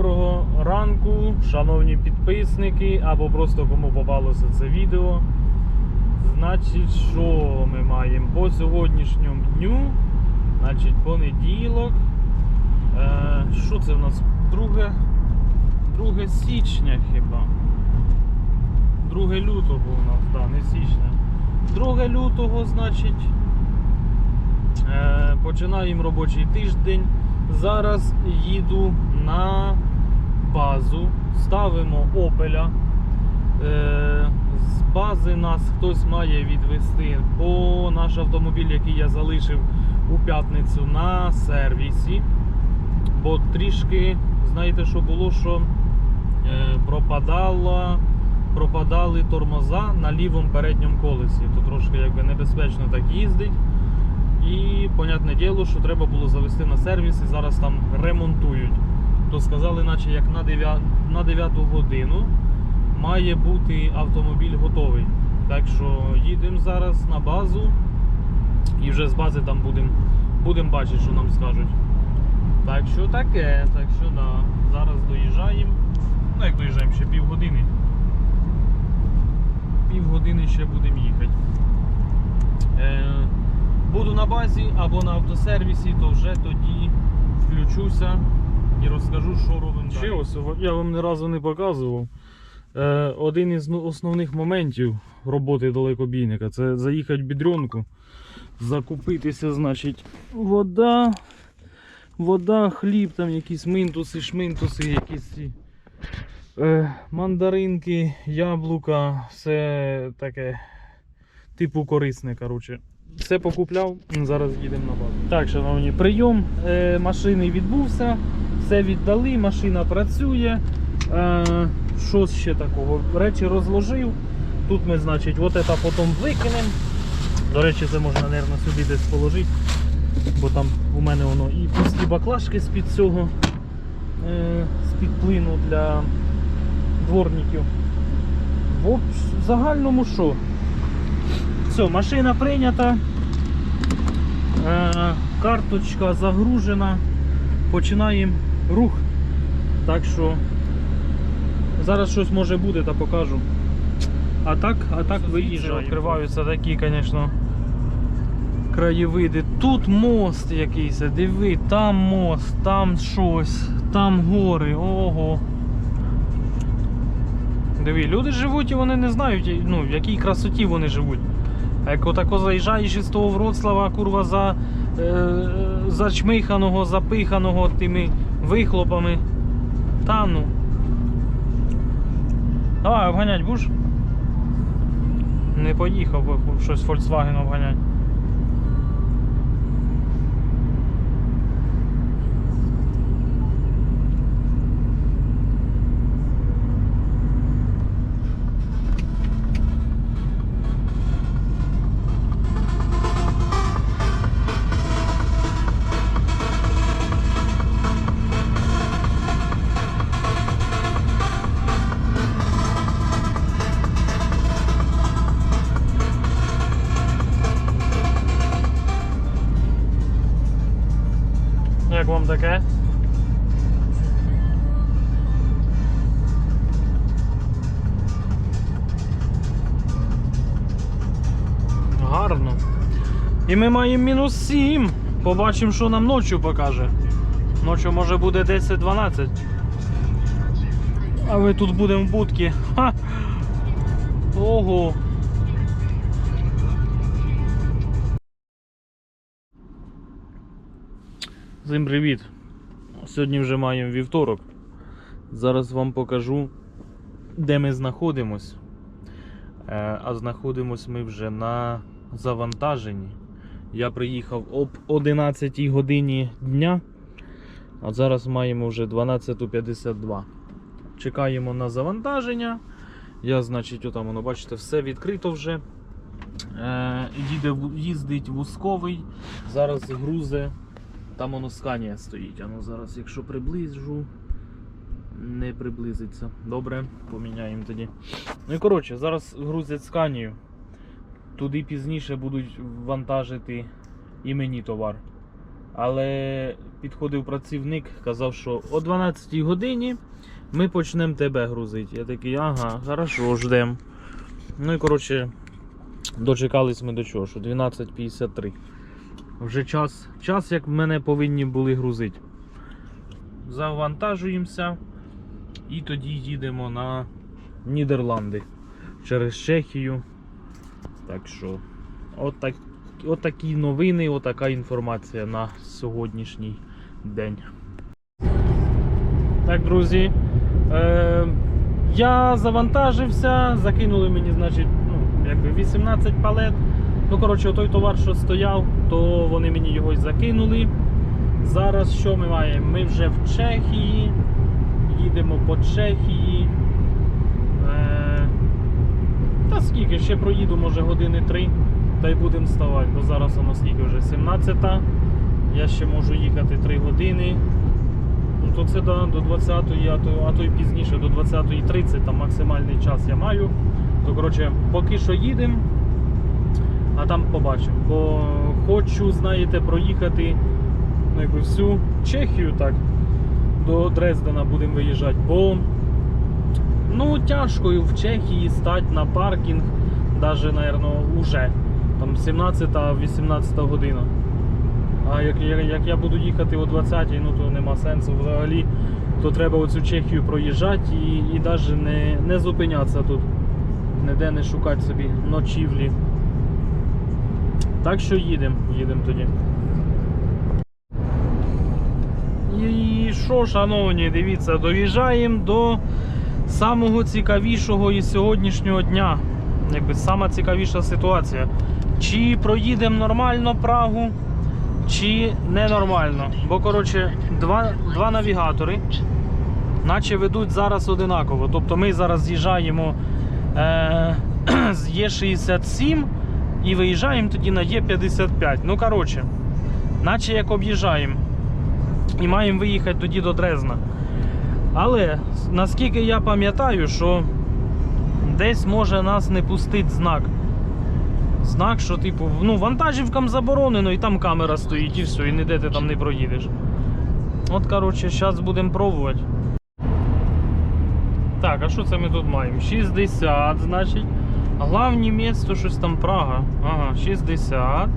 Доброго ранку, шановні підписники, або просто кому попалося це відео. Значить, що ми маємо по сьогоднішньому дню? Значить, понеділок. Е, що це в нас? 2, 2 січня хіба? 2 лютого у нас, так, да, не січня. 2 лютого, значить. Е, починаємо робочий тиждень. Зараз їду на базу, ставимо опеля. Е, з бази нас хтось має відвести по наш автомобіль, який я залишив у п'ятницю на сервісі. Бо трішки, знаєте, що було, що е, пропадало, пропадали тормоза на лівому передньому колесі. То трошки якби небезпечно так їздить. І, понятне діло, що треба було завести на сервіс і зараз там ремонтують. То сказали, наче як на 9, на 9 годину має бути автомобіль готовий. Так що їдемо зараз на базу і вже з бази там будемо будем бачити, що нам скажуть. Так що таке, так що да. Зараз доїжджаємо. Ну як доїжджаємо, ще півгодини. Півгодини ще будемо їхати. Е, буду на базі або на автосервісі, то вже тоді включуся і розкажу, що робимо. Ще ось я вам ні разу не показував. Е, один із ну, основних моментів роботи далекобійника це заїхати в бідрюнку, закупитися, значить, вода, вода, хліб, там якісь минтуси, шминтуси, якісь ці, е, мандаринки, яблука, все таке типу корисне. коротше. Все покупляв, зараз їдемо на базу. Так, шановні, прийом е, машини відбувся, все віддали, машина працює. Е, що ще такого? Речі розложив. Тут ми, значить, от це потім викинемо. До речі, це можна, мабуть, сюди десь положити, бо там у мене воно і пусті баклажки з-під цього, е, з-під плину для дворників. В загальному що? Все, машина прийнята. Е, карточка загружена. Починаємо рух. Так що зараз щось може буде, та покажу. А так, а так виїжджаю. Відкриваються такі, звісно, краєвиди. Тут мост якийсь, диви, там мост, там щось, там гори, ого. Диви, люди живуть і вони не знають, ну, в якій красоті вони живуть. А як отако заїжджаєш із того Вроцлава, курва, за, е, зачмиханого, запиханого тими вихлопами. Та ну. Давай, обганять будеш? Не поїхав щось Volkswagen обганять. І ми маємо мінус 7. Побачимо, що нам ночі покаже. Ночі може буде 10-12. А ми тут будемо в. Ха! Ого! Всім привіт! Сьогодні вже маємо вівторок. Зараз вам покажу, де ми знаходимось. Е, А знаходимось ми вже на завантаженні. Я приїхав об 11 годині дня, а зараз маємо вже 12.52. Чекаємо на завантаження. Я, значить, отам воно, бачите, все відкрито вже. Е, їде, їздить вузковий. Зараз грузе там воно сканія стоїть. Ану зараз, якщо приближу, не приблизиться. Добре, поміняємо тоді. Ну і коротше, зараз грузять сканію. Туди пізніше будуть вантажити і мені товар. Але підходив працівник, казав, що о 12 годині ми почнемо тебе грузити. Я такий, ага, хорошо, ждем. Ну і коротше, дочекались ми до чого, що 12.53. Вже час, час, як мене повинні були грузити. Завантажуємося і тоді їдемо на Нідерланди через Чехію. Так що, отак, отакі новини, отака інформація на сьогоднішній день. Так, друзі. Е, я завантажився, закинули мені, значить, ну, якби 18 палет. Ну, коротше, той товар, що стояв, то вони мені його закинули. Зараз що ми маємо? Ми вже в Чехії. Їдемо по Чехії. Е, скільки? Ще проїду, може години 3, та й будемо вставати, бо зараз воно скільки вже 17. -та. Я ще можу їхати 3 години. Ну, то це до, до 20-ї, а а то й пізніше, до 20.30, там максимальний час я маю. То коротше, поки що їдемо, а там побачимо. Бо хочу, знаєте, проїхати ну, якби всю Чехію так. До Дрездена будемо виїжджати, бо ну, тяжко в Чехії стати на паркінг, навіть, наверное, уже. Там 17-18 година. А як, як я буду їхати о 20-й, ну то нема сенсу взагалі. То треба оцю Чехію проїжджати і, і навіть не, не зупинятися тут. Ніде не шукати собі ночівлі. Так що їдемо, їдемо тоді. І що, шановні, дивіться, доїжджаємо до самого цікавішого із сьогоднішнього дня. Якби сама цікавіша ситуація. Чи проїдемо нормально Прагу, чи ненормально. Бо, коротше, два, два навігатори, наче ведуть зараз одинаково. Тобто ми зараз з'їжджаємо е, з Є67 і виїжджаємо тоді на Є55. Ну, коротше, наче як об'їжджаємо. І маємо виїхати тоді до Дрезна. Але наскільки я пам'ятаю, що десь може нас не пустить знак. Знак, що типу, ну, вантажівкам заборонено, і там камера стоїть, і все, і ніде ти там не проїдеш. От, коротше, зараз будемо пробувати. Так, а що це ми тут маємо? 60, значить. Главне місто щось там Прага. Ага, 60.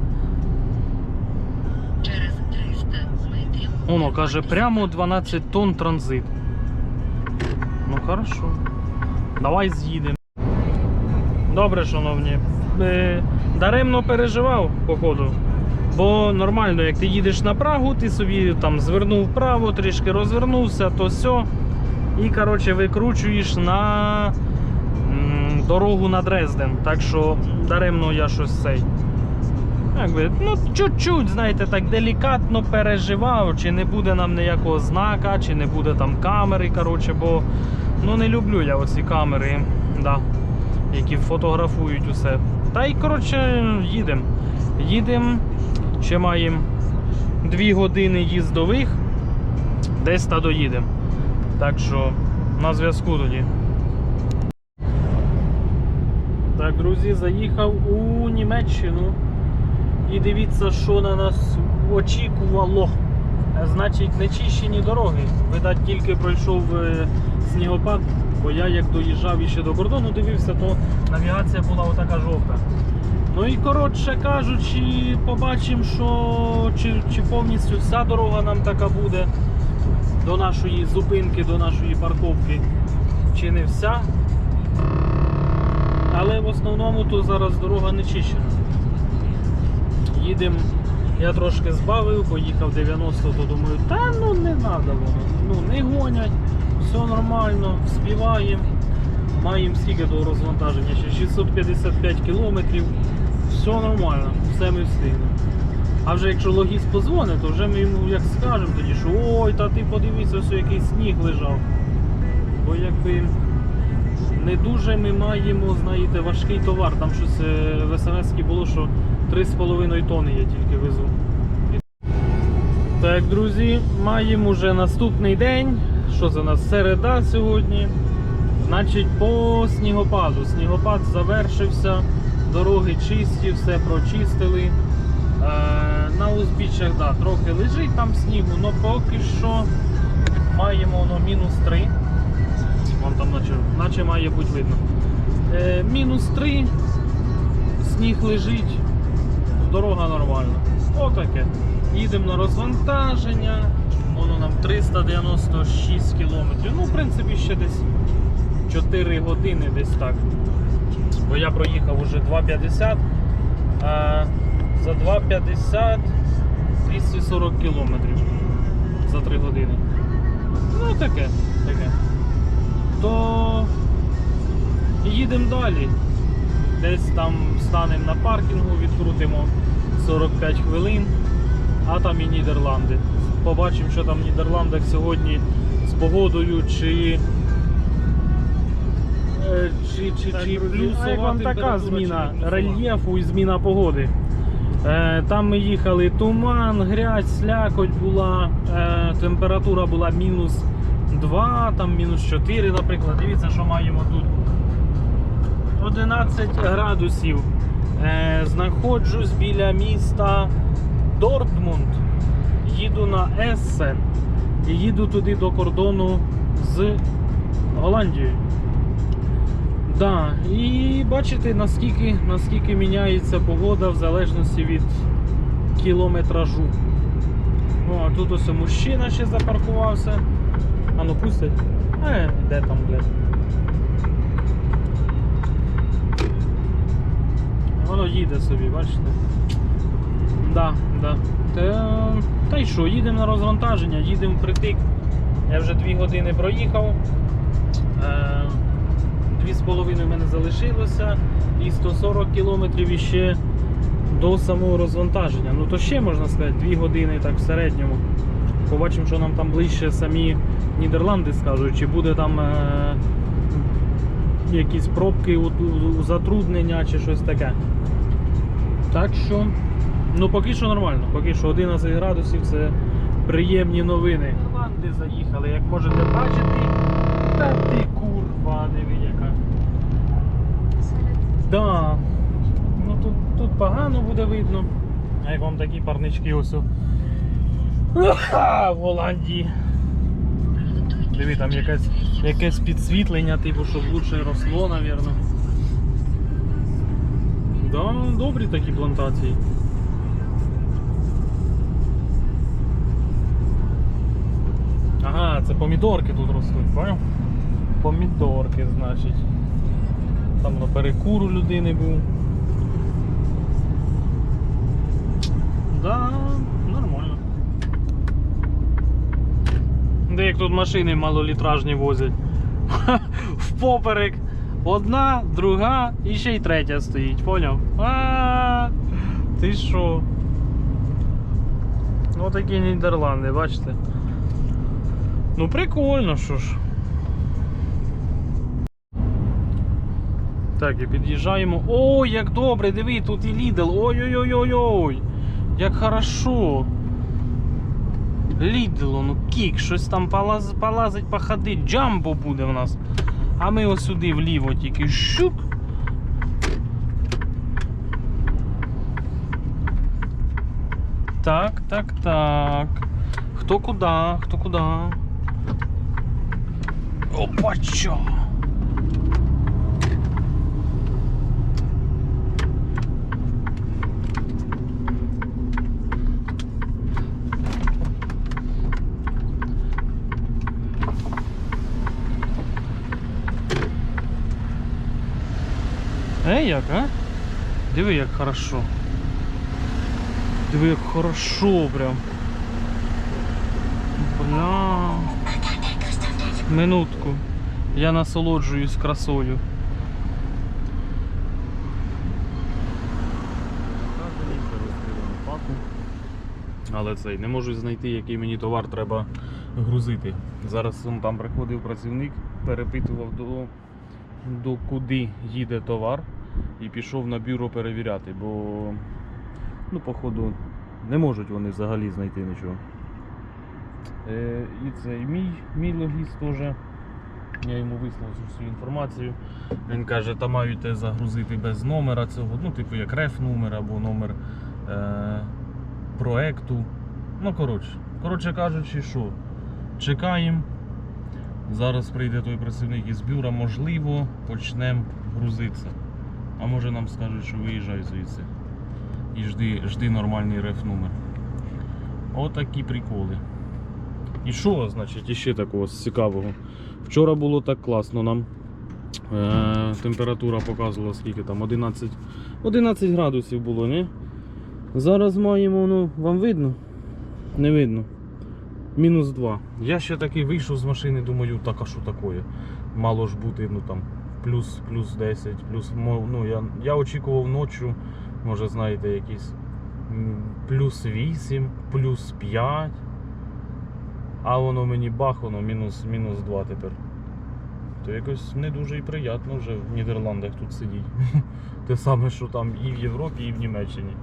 Через 300 метрів. Воно каже, прямо 12 тонн транзит. Ну хорошо. Давай з'їдемо. Добре, шановні. Е, даремно переживав, походу. Бо нормально, як ти їдеш на Прагу, ти собі там звернув вправо, трішки розвернувся, то все. І коротше викручуєш на дорогу на Дрезден. Так що даремно я щось цей. Якби, ну, чуть-чуть, знаєте, так делікатно переживав, чи не буде нам ніякого знака, чи не буде там камери, коротше, бо ну, не люблю я оці камери, да, які фотографують усе. Та й коротше, їдемо. Їдемо, ще маємо 2 години їздових, десь та доїдемо. Так що на зв'язку тоді. Так, друзі, заїхав у Німеччину. І дивіться, що на нас очікувало. Значить, нечищені дороги. Видать, тільки пройшов е, снігопад, бо я як доїжджав іще до кордону, дивився, то навігація була отака жовта. Ну і коротше кажучи, побачимо, що чи, чи повністю вся дорога нам така буде до нашої зупинки, до нашої парковки, чи не вся. Але в основному то зараз дорога не чищена. Їдемо, я трошки збавив, поїхав 90, то думаю, та ну не треба воно. Ну не гонять, все нормально, співаємо. Маємо скільки до розвантаження, ще 655 кілометрів, все нормально, все ми встигнемо. А вже якщо логіст позвонить, то вже ми йому як скажемо тоді, що ой, та ти подивися, ось який сніг лежав. Бо якби не дуже ми маємо, знаєте, важкий товар. Там щось е, в смс було, що 3,5 тонни я тільки везу. Так, друзі, маємо вже наступний день. Що у нас? Середа сьогодні. Значить, по снігопаду. Снігопад завершився, дороги чисті, все прочистили. Е, на узбіччях да, трохи лежить там снігу, але поки що маємо ну, мінус 3. Вон там наче, наче має бути видно. Е, мінус 3, сніг лежить, дорога нормальна. Отаке. Їдемо на розвантаження. Воно нам 396 кілометрів. Ну, в принципі, ще десь 4 години десь так. Бо я проїхав уже 2,50. А за 2,50 240 кілометрів за 3 години. Ну таке, таке. То їдемо далі. Десь там станемо на паркінгу, відкрутимо 45 хвилин, а там і Нідерланди. Побачимо, що там в Нідерландах сьогодні з погодою, чи, е, чи, чи, Так, чи друзі, плюсова а як вам така зміна рельєфу і зміна погоди? Е, Там ми їхали туман, грязь, слякоть була, е, температура була мінус 2, там мінус 4, наприклад. Дивіться, що маємо тут. 11 градусів. Е, Знаходжусь біля міста Дортмунд. Їду на Ессен і їду туди до кордону з Голландією. Да, і бачите, наскільки, наскільки міняється погода в залежності від кілометражу. О, а тут ось мужчина ще запаркувався. А ну пустять. Е, де там, блядь. Їде собі, бачите? Да, да. Та, та й що, їдемо на розвантаження, їдемо впритик. Я вже дві години проїхав. Е, Дві з половиною в мене залишилося і 140 кілометрів іще до самого розвантаження. Ну то ще можна сказати, 2 години так в середньому. Побачимо, що нам там ближче самі Нідерланди скажуть, чи буде там е- якісь пробки, у- у затруднення чи щось таке. Так що, ну поки що нормально, поки що 11 градусів це приємні новини. Нідерланди заїхали, як можете бачити. Та ти курва, диви яка. Да. Ну тут, тут погано буде видно. А як вам такі парнички ось в Голландії. Диви, там якесь, якесь підсвітлення, типу, щоб лучше росло, напевно. Да, добрі такі плантації. Ага, це помідорки тут ростуть, поняв? Помідорки, значить. Там на перекур у людини був. Да, нормально. Де як тут машини малолітражні возять. Впоперек. Одна, друга і ще й третя стоїть, поняв? А, ти що? Ну такі Нідерланди, бачите? Ну прикольно, що ж. Так, і під'їжджаємо. О, як добре, диви, тут і Лідл. Ой-ой-ой-ой-ой. Як хорошо. Лідл, ну кік, щось там полаз, полазить, походить. Джамбо буде в нас. А ми ось сюди вліво тільки щук. Так, так, так. Хто куди, хто куди. Опача! Ей, як, а? Диви, як хорошо. Диви, як хорошо прям. Бля. Минутку. Я насолоджуюсь красою. Але цей не можу знайти, який мені товар треба грузити. Зараз он там приходив працівник, перепитував до, до куди їде товар і пішов на бюро перевіряти, бо ну, походу не можуть вони взагалі знайти нічого. Е, і це і мій, мій логіст теж. Я йому вислав цю всю інформацію. Він каже, та мають те загрузити без номера цього, ну, типу як реф номер або номер е, проекту. Ну, коротше, коротше кажучи, що чекаємо. Зараз прийде той працівник із бюра, можливо, почнемо грузитися. А може нам скажуть, що виїжджай звідси. І жди, жди нормальний реф-номер. Отакі приколи. І що, значить, іще такого цікавого? Вчора було так класно нам. Е, температура показувала скільки там 11, 11 градусів було, не? Зараз маємо, ну, вам видно? Не видно. Мінус 2. Я ще таки вийшов з машини, думаю, так а що таке? Мало ж бути, ну там, плюс, плюс 10, плюс, ну, я, я очікував ночі, може знаєте, якісь плюс 8, плюс 5. А воно мені бах, воно мінус, мінус 2 тепер. То якось не дуже і приємно вже в Нідерландах тут сидіти. Те саме, що там і в Європі, і в Німеччині.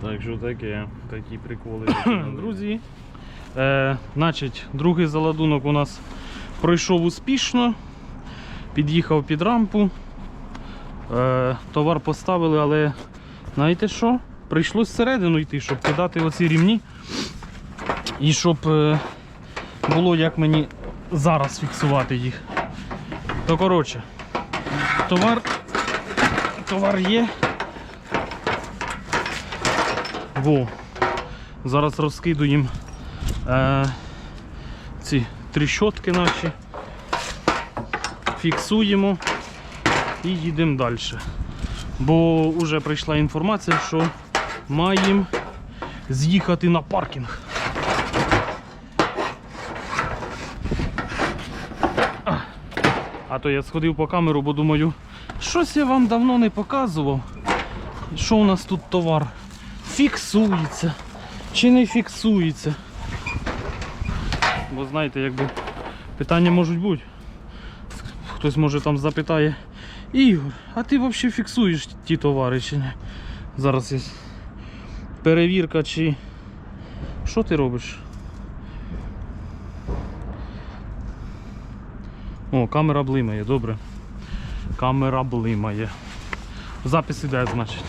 Так що таке, такі приколи. Друзі, е, значить, другий заладунок у нас пройшов успішно. Під'їхав під рампу. Е, товар поставили, але знаєте що? Прийшлось всередину йти, щоб кидати оці рівні. І щоб е, було як мені зараз фіксувати їх. То коротше, товар, товар є. Во. Зараз розкидуємо е, ці тріщотки наші, фіксуємо і їдемо далі. Бо вже прийшла інформація, що маємо з'їхати на паркінг. А то я сходив по камеру, бо думаю, щось я вам давно не показував. Що у нас тут товар? Фіксується чи не фіксується? Бо знаєте, якби питання можуть бути. Хтось може там запитає, Ігор, а ти взагалі фіксуєш ті товари чи ні? Зараз є перевірка чи. Що ти робиш? О, камера блимає, добре. Камера блимає. Запис іде, значить.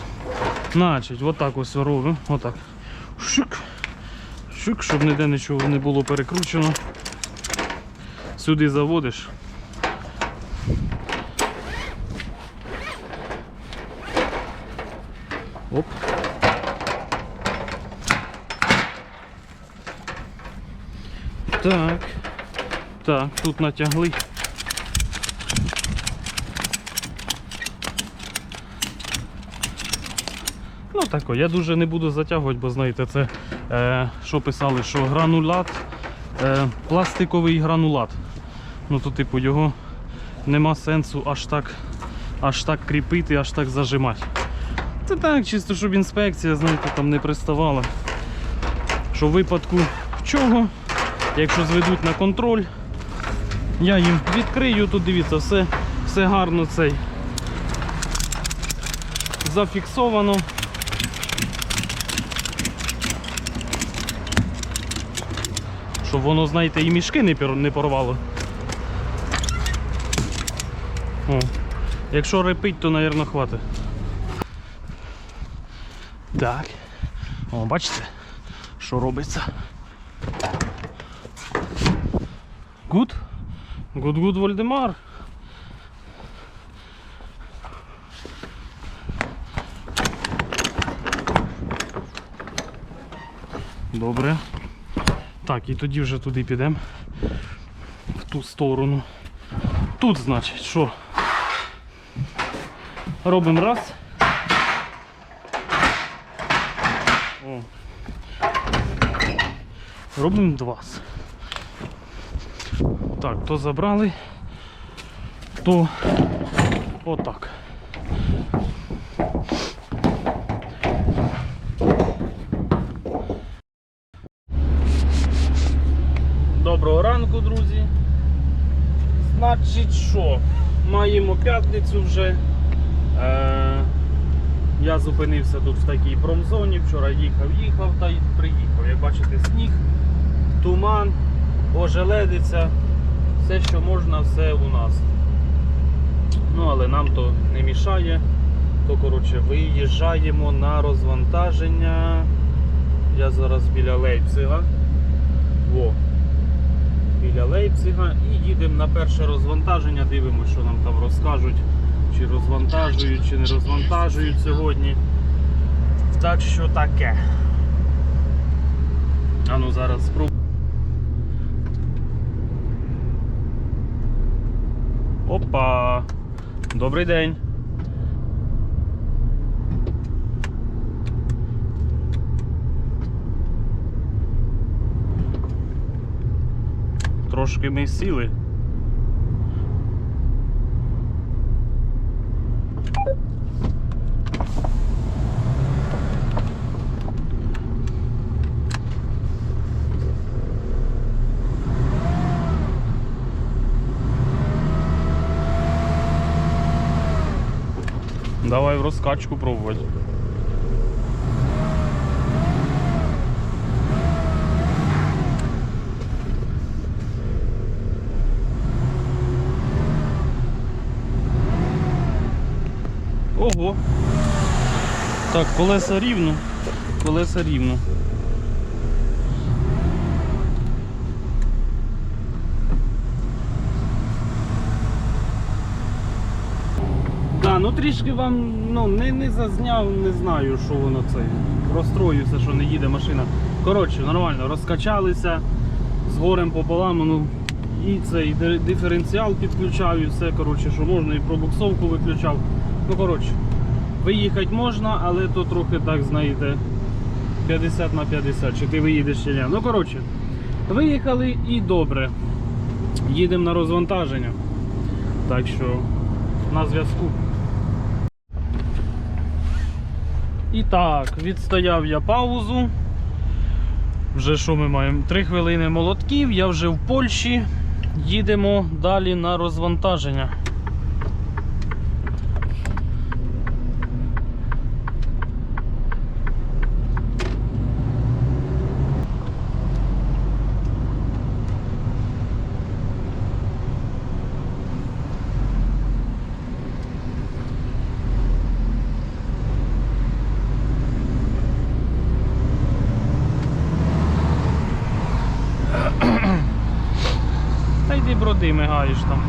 Значить, отак ось робимо. Отак. Шик. Шик, щоб ніде нічого не було перекручено. Сюди заводиш. Оп. Так. Так, тут натягли. Тако, я дуже не буду затягувати, бо знаєте, це е, що писали, що гранулат, е, пластиковий гранулат. Ну то типу його нема сенсу аж так, аж так кріпити, аж так зажимати. Це так, чисто, щоб інспекція, знаєте, там не приставала. Що в випадку чого, якщо зведуть на контроль, я їм відкрию, тут дивіться, все, все гарно цей зафіксовано. Щоб воно, знаєте, і мішки не порвало. О. Якщо репить, то, мабуть, хватить. Так. О, бачите, що робиться. Гуд? Гуд-гуд, Вольдемар. Добре. Так, і тоді вже туди підемо. В ту сторону. Тут, значить, що? Робимо раз. О. Робимо два. Так, то забрали, то отак. Доброго ранку, друзі. Значить, що? Маємо п'ятницю вже. Е, я зупинився тут в такій промзоні. Вчора їхав, їхав та й приїхав. Як бачите, сніг, туман, ожеледиця. Все, що можна, все у нас. Ну, але нам то не мішає. То коротше, виїжджаємо на розвантаження. Я зараз біля Лейпцига. Во. Біля Лейпцига і їдемо на перше розвантаження, дивимося, що нам там розкажуть, чи розвантажують, чи не розвантажують сьогодні. Так що таке. А ну зараз спробуємо. Опа! Добрий день. Трошки ми сіли. Давай в розкачку пробувати. Ого. Так, колеса рівно. Колеса рівно. Да, ну трішки вам ну, не, не зазняв, не знаю, що воно це. Розстроюся, що не їде машина. Коротше, нормально, розкачалися з горем пополам, ну, і цей диференціал підключав, і все, коротше, що можна, і пробуксовку виключав. Ну, коротше, виїхати можна, але то трохи так, знаєте, 50 на 50, чи ти виїдеш чи ні. Ну, коротше, виїхали і добре. Їдемо на розвантаження. Так що на зв'язку. І так, відстояв я паузу. Вже що ми маємо? Три хвилини молотків, я вже в Польщі. Їдемо далі на розвантаження. Броди, мигаєш там.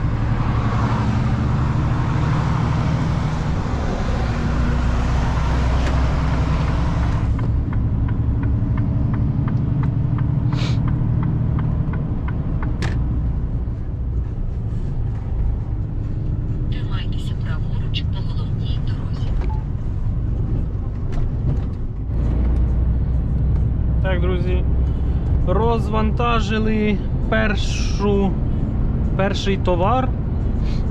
Так, друзі, розвантажили першу, перший товар.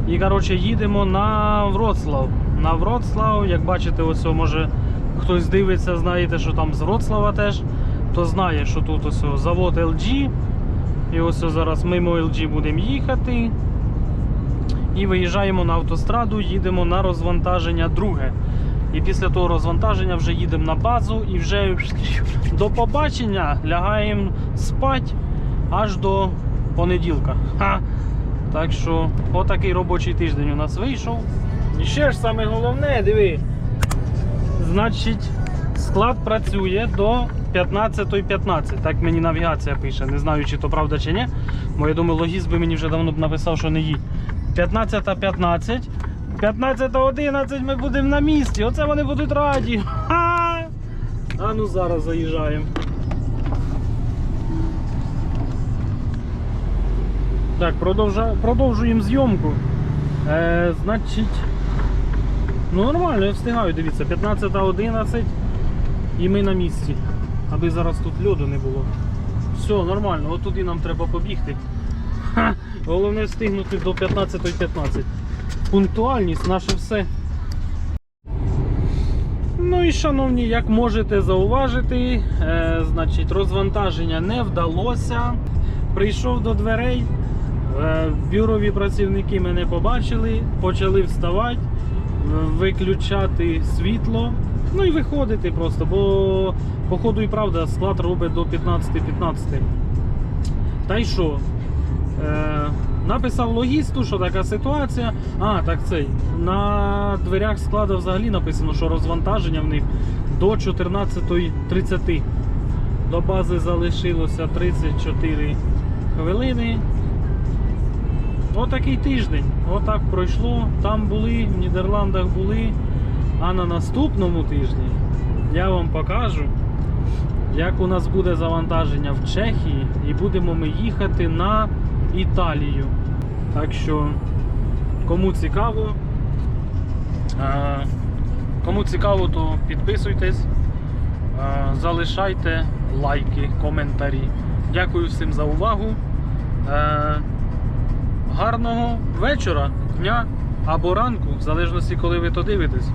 І коротше, їдемо на Вроцлав. На Вроцлав, як бачите, ось може хтось дивиться, знаєте, що там з Вроцлава теж, то знає, що тут ось завод LG. І ось зараз мимо LG будемо їхати. І виїжджаємо на автостраду, їдемо на розвантаження друге. І після того розвантаження вже їдемо на базу і вже до побачення лягаємо спать аж до понеділка. Так що, отакий робочий тиждень у нас вийшов. І ще ж саме головне, диви. Значить, склад працює до 15.15. 15. Так мені навігація пише. Не знаю, чи то правда чи ні. Бо я думаю, логіст би мені вже давно б написав, що не їдь. 15.15. 15. 15.11 ми будемо на місці. Оце вони будуть раді. Ха! А ну зараз заїжджаємо. Так, продовжуємо зйомку. Е, значить. Ну нормально, я встигаю, дивіться, 15.11 і ми на місці. Аби зараз тут льоду не було. Все, нормально, от туди нам треба побігти. Ха, головне встигнути до 15.15. Пунктуальність наше все. Ну і шановні, як можете зауважити, е, значить, розвантаження не вдалося. Прийшов до дверей. Е, бюрові працівники мене побачили, почали вставати, виключати світло. Ну і виходити просто, бо походу і правда склад робить до 15-15. Та й що? Е, Написав логісту, що така ситуація. А, так цей. На дверях складу взагалі написано, що розвантаження в них до 14.30. До бази залишилося 34 хвилини. Отакий тиждень. Отак пройшло. Там були, в Нідерландах були. А на наступному тижні я вам покажу, як у нас буде завантаження в Чехії, і будемо ми їхати на Італію. Так що, кому цікаво, е, кому цікаво, то підписуйтесь, е, залишайте лайки, коментарі. Дякую всім за увагу. Гарного вечора, дня або ранку, в залежності, коли ви то дивитесь.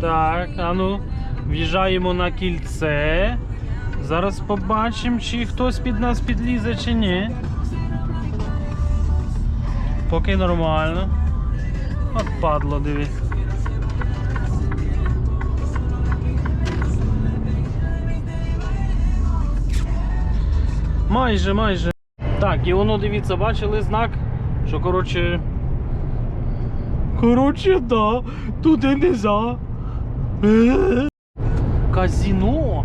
Так, а ну, в'їжджаємо на кільце. Зараз побачимо, чи хтось під нас підлізе, чи ні. Поки нормально. От падло, диви. Майже, майже. Так, і воно, дивіться, бачили знак, що коротше. Коротше, да, туди не за. Казіно.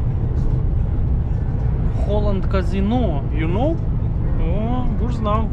Холланд казіно, you know? О, будь знав.